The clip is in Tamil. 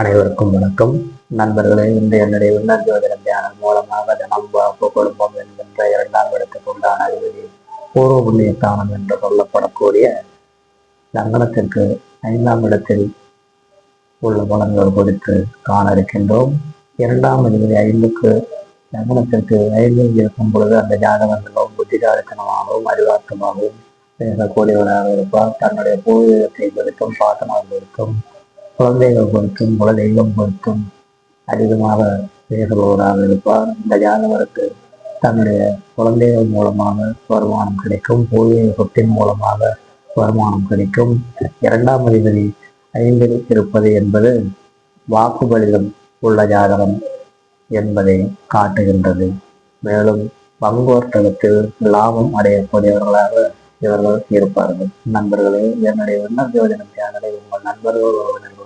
அனைவருக்கும் வணக்கம். நண்பர்களே இந்த என்னுடைய விண்ணர் தியானம் மூலமாக தினம் வாக்கு குடும்பம் என்கின்ற இரண்டாம் இடத்துக்கு உண்டான அதிபதி பூர்வ புண்ணிய என்று சொல்லப்படக்கூடிய லக்னத்திற்கு ஐந்தாம் இடத்தில் உள்ள பலன்கள் குறித்து காண இருக்கின்றோம். இரண்டாம் அதிபதி ஐந்துக்கு லக்னத்திற்கு ஐந்தில் இருக்கும் பொழுது அந்த ஜாதகங்களும் மிகவும் புத்திசாலித்தனமாகவும் அறிவார்த்தமாகவும் பேசக்கூடியவராக இருப்பார். தன்னுடைய பூர்வீகத்தை குறித்தும் பாசமாக இருக்கும். குழந்தைகள் பொறுத்தும் குலதெய்வம் பொறுத்தும் அதிகமாக பேசுபவராக இருப்பார். இந்த ஜாதகருக்கு தன்னுடைய குழந்தைகள் மூலமாக வருமானம் கிடைக்கும். பூர்வீக சொத்தின் மூலமாக வருமானம் கிடைக்கும். இரண்டாம் அதிபதி ஐந்தில் இருப்பது என்பது வாக்குகளிலும் உள்ள ஜாதகம் என்பதை காட்டுகின்றது. மேலும் பங்குவர்த்தகத்தில் லாபம் அடையக்கூடியவர்களாக இவர்கள் இருப்பார்கள். நண்பர்களே என்னுடைய விண்ணர் ஜோதிடம் சேனலை உங்கள் நண்பர்கள் உறவினர்கள்